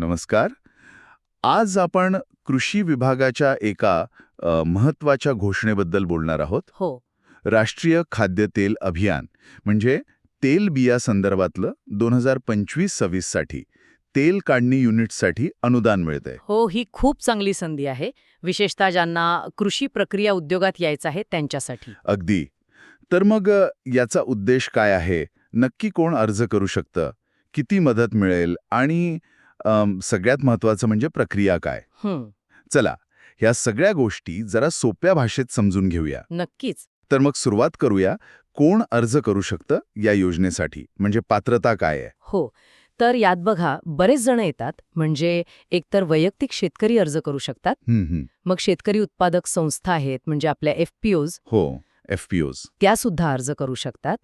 नमस्कार. आज आपण कृषी विभागाच्या एका महत्त्वाच्या घोषणेबद्दल बोलणार आहोत. हो. राष्ट्रीय खाद्य तेल अभियान म्हणजे तेल बिया संदर्भातलं दोन हजार पंचवीस सव्वीससाठी तेल काढणी युनिटसाठी अनुदान मिळतंय. हो ही खूप चांगली संधी आहे. विशेषतः ज्यांना कृषी प्रक्रिया उद्योगात यायचं आहे त्यांच्यासाठी. अगदी. तर मग याचा उद्देश काय आहे? नक्की कोण अर्ज करू शकतं? किती मदत मिळेल? आणि सगळ्यात महत्वाचं म्हणजे प्रक्रिया काय? हं, चला ह्या सगळ्या गोष्टी जरा सोप्या भाषेत समजून घेऊया. नक्कीच. तर मग सुरुवात करूया कोण अर्ज करू शकतं या योजनेसाठी? म्हणजे पात्रता काय आहे? हो तर यात बघा बरेच जण येतात म्हणजे एकतर वैयक्तिक शेतकरी अर्ज करू शकतात. मग शेतकरी उत्पादक संस्था आहेत म्हणजे आपल्या एफ पी ओज हो एफ पी ओज त्या सुद्धा अर्ज करू शकतात.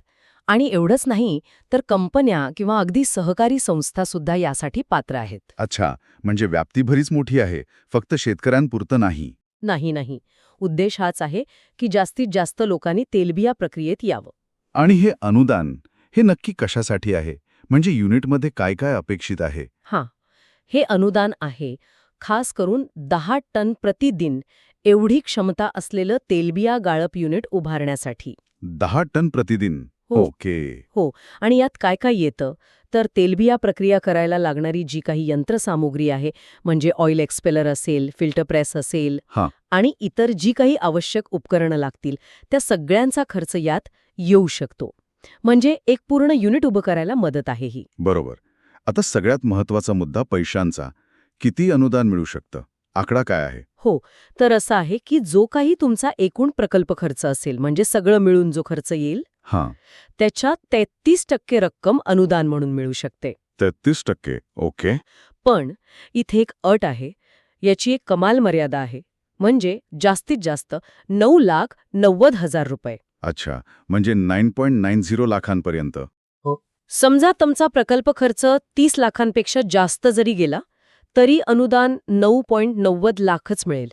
आणि एवढंच नाही तर कंपन्या किंवा अगदी सहकारी संस्था सुद्धा यासाठी पात्र आहेत. अच्छा म्हणजे व्याप्ती भरीच मोठी आहे फक्त शेतकऱ्यांपुरतं नाही. नाही नाही. उद्देश हाच आहे की जास्तीत जास्त लोकांनी तेलबिया प्रक्रियेत यावं. आणि हे अनुदान हे नक्की कशासाठी आहे? म्हणजे युनिटमध्ये काय काय अपेक्षित आहे? हां. हे अनुदान आहे खास करून दहा टन प्रतिदिन एवढी क्षमता असलेलं तेलबिया गाळप युनिट उभारण्यासाठी. दहा टन प्रतिदिन. हो. ओके. आणि यात काय काय येतं? तर तेलबिया प्रक्रिया करायला लागणारी जी काही यंत्रसामुग्री आहे म्हणजे ऑइल एक्सपेलर असेल फिल्टर प्रेस असेल हां. आणि इतर जी काही आवश्यक उपकरणं लागतील त्या सगळ्यांचा खर्च यात येऊ शकतो. म्हणजे एक पूर्ण युनिट उभं करायला मदत आहे ही. बरोबर. आता सगळ्यात महत्त्वाचा मुद्दा पैशांचा. किती अनुदान मिळू शकतं? आकडा काय आहे? हो. तर असं आहे की जो काही तुमचा एकूण प्रकल्प खर्च असेल म्हणजे सगळं मिळून जो खर्च येईल हां. त्याच्या तेहतीस टक्के रक्कम अनुदान म्हणून मिळू शकते. तेहतीस टक्के ओके. पण इथे एक अट आहे याची एक कमाल मर्यादा आहे म्हणजे जास्तीत जास्त नऊ लाख नव्वद हजार रुपये. अच्छा म्हणजे नाईन पॉईंट नाईन झिरो लाखांपर्यंत. समजा तुमचा प्रकल्प खर्च तीस लाखांपेक्षा जास्त जरी गेला तरी अनुदान नऊ पॉइंट नव्वद लाखच मिळेल.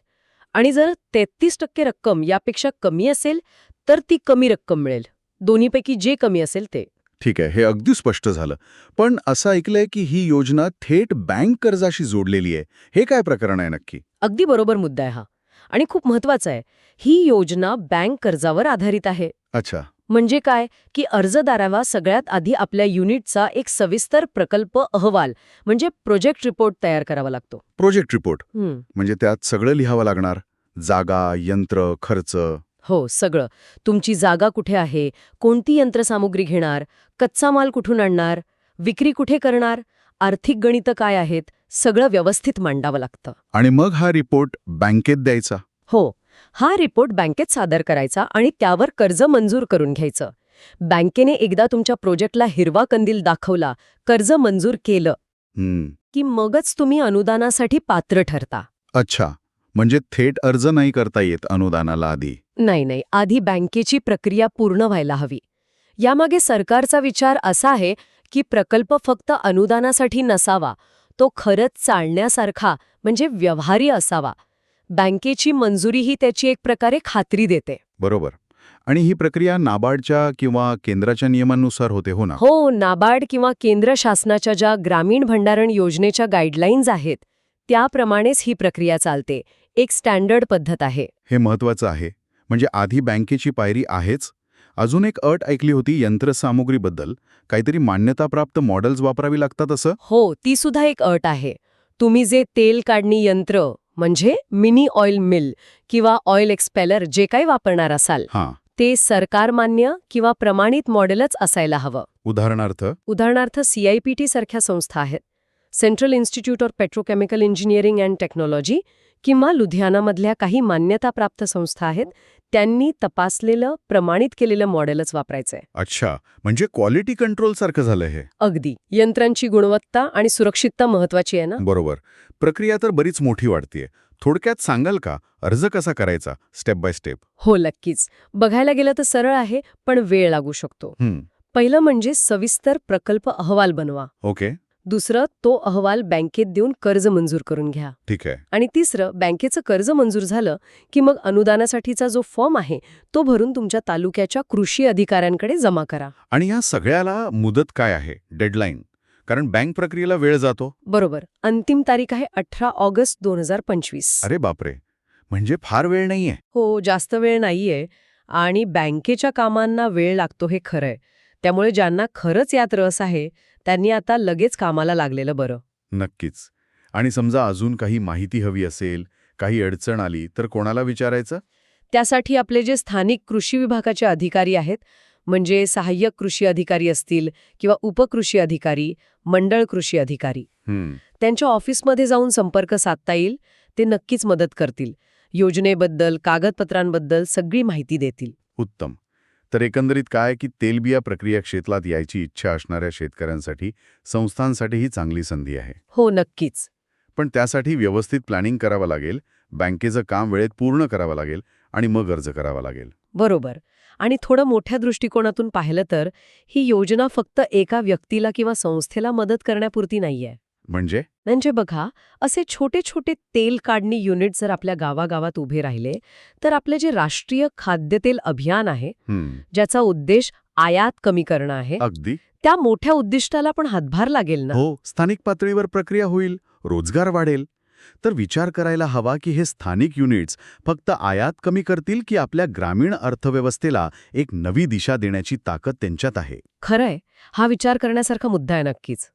आणि जर तेहतीस टक्के रक्कम यापेक्षा कमी असेल तर ती कमी रक्कम मिळेल. दोन्हीपैकी जे कमी असेल ते. ठीक आहे हे अगदी स्पष्ट झालं. पण असं ऐकलंय की ही योजना थेट बँक कर्जाशी जोडलेली आहे. हे काय प्रकरण आहे नक्की? अगदी बरोबर मुद्दा आहे हा. आणि खूप महत्त्वाचा आहे ही योजना बँक कर्जावर आधारित आहे. अच्छा. म्हणजे काय? की अर्जदाराला सगळ्यात आधी आपल्या युनिटचा एक सविस्तर प्रकल्प अहवाल म्हणजे प्रोजेक्ट रिपोर्ट तयार करावा लागतो. Project report? म्हणजे त्यात सगळं लिहावं लागणार? जागा यंत्र खर्च? हो सगळं. तुमची जागा कुठे आहे? कोणती यंत्रसामुग्री घेणार? कच्चा माल कुठून आणणार? विक्री कुठे करणार? आर्थिक गणितं काय आहेत? सगळं व्यवस्थित मांडावं लागतं. आणि मग हा रिपोर्ट बँकेत द्यायचा? हो. हा रिपोर्ट बँकेत सादर करायचा आणि त्यावर कर्ज मंजूर करून घ्यायचं. बँकेने एकदा तुमच्या प्रोजेक्टला हिरवा कंदील दाखवला कर्ज मंजूर केलं की मगच तुम्ही अनुदानासाठी पात्र ठरता. अच्छा. म्हणजे थेट अर्ज नाही करता येत अनुदानाला आधी. नाही नाही. आधी बँकेची प्रक्रिया पूर्ण व्हायला हवी. यामागे सरकारचा विचार असा आहे की प्रकल्प फक्त अनुदानासाठी नसावा. तो खरंच चालण्यासारखा म्हणजे व्यवहारी असावा. बँकेची मंजुरीही त्याची एक प्रकारे खात्री देते. बरोबर. आणि ही प्रक्रिया नाबार्डच्या किंवा केंद्राच्या नियमांनुसार होते हो ना? हो नाबार्ड किंवा केंद्र शासनाच्या ज्या ग्रामीण भंडारण योजनेच्या गाईडलाईन्स आहेत त्याप्रमाणेच ही प्रक्रिया चालते. एक स्टँडर्ड पद्धत आहे. हे महत्वाचं आहे. म्हणजे आधी बँकेची पायरी आहेच. अजून एक अट ऐकली होती यंत्रसामुग्रीबद्दल. काहीतरी मान्यताप्राप्त मॉडेल्स वापरावी लागतात असं? हो ती सुद्धा एक अट आहे. तुम्ही जे तेल काढणी यंत्र म्हणजे मिनी ऑइल मिल किंवा ऑइल एक्सपेलर जे काही वापरणार असाल हां. ते सरकारमान्य किंवा प्रमाणित मॉडेलच असायला हवं. उदाहरणार्थ? उदाहरणार्थ सीआयपीटी सारख्या संस्था आहेत. Central institute of petrochemical engineering and technology किंवा लुधियानामधल्या काही मान्यताप्राप्त संस्था आहेत त्यांनी तपासलेलं प्रमाणित केलेलं मॉडेलच वापरायचंय. अच्छा. म्हणजे क्वालिटी कंट्रोल सारखं झालं हे. अगदी. यंत्रांची गुणवत्ता आणि सुरक्षितता महत्वाची आहे ना? बरोबर. प्रक्रिया तर बरीच मोठी वाटतेय थोडक्यात सांगाल का? अर्ज कसा करायचा? Step by step. हो नक्कीच. बघायला गेलं तर सरळ आहे पण वेळ लागू शकतो. हं, पहिलं म्हणजे सविस्तर प्रकल्प अहवाल बनवा. ओके. दुसरं तो अहवाल बँकेत देऊन कर्ज मंजूर करून घ्या. ठीक आहे. आणि तिसरं बँकेचं कर्ज मंजूर झालं की मग अनुदानासाठीचा जो फॉर्म आहे तो भरून तुमच्या तालुक्याच्या कृषी अधिकाऱ्यांकडे जमा करा. आणि या सगळ्याला मुदत काय आहे? डेडलाईन. कारण बँक प्रक्रियेला वेळ जातो. बरोबर. अंतिम तारीख आहे अठरा ऑगस्ट दोन हजार पंचवीस. अरे बापरे. म्हणजे फार वेळ नाहीये. हो जास्त वेळ नाहीये. आणि बँकेच्या कामांना वेळ लागतो हे खरंय. त्यामुळे ज्यांना खरंच यात रस आहे त्यांनी आता लगेच कामाला लागलेलं बरं. नक्कीच. आणि समजा अजून काही माहिती हवी असेल काही अडचण आली तर कोणाला विचारायचं? त्यासाठी आपले जे स्थानिक कृषी विभागाचे अधिकारी आहेत म्हणजे सहाय्यक कृषी अधिकारी असतील किंवा उपकृषी अधिकारी मंडळ कृषी अधिकारी त्यांच्या ऑफिसमध्ये जाऊन संपर्क साधता येईल ते नक्कीच मदत करतील. योजनेबद्दल कागदपत्रांबद्दल सगळी माहिती देतील. उत्तम. तर एकंदरीत काय की तेलबिया प्रक्रिया क्षेत्रात यायची इच्छा असणाऱ्या शेतकऱ्यांसाठी संस्थांसाठी ही चांगली संधी आहे. हो नक्कीच. पण त्यासाठी व्यवस्थित प्लॅनिंग करावं लागेल बँकेचं काम वेळेत पूर्ण करावं लागेल आणि मग अर्ज करावा लागेल. बरोबर. आणि थोडं मोठ्या दृष्टिकोनातून पाहिलं तर ही योजना फक्त एका व्यक्तीला किंवा संस्थेला मदत करण्यापुरती नाहीये. म्हणजे? म्हणजे बघा असे छोटे छोटे तेल काढणी युनिट जर आपल्या गावागावात उभे राहिले तर आपले जे राष्ट्रीय खाद्यतेल अभियान आहे ज्याचा उद्देश आयात कमी करणं आहे अगदी. त्या मोठ्या उद्दिष्टाला पण हातभार लागेल ना? हो स्थानिक पातळीवर प्रक्रिया होईल रोजगार वाढेल. तर विचार करायला हवा की हे स्थानिक युनिट्स फक्त आयात कमी करतील की आपल्या ग्रामीण अर्थव्यवस्थेला एक नवी दिशा देण्याची ताकद त्यांच्यात आहे? खरंय. हा विचार करण्यासारखा मुद्दा आहे नक्कीच.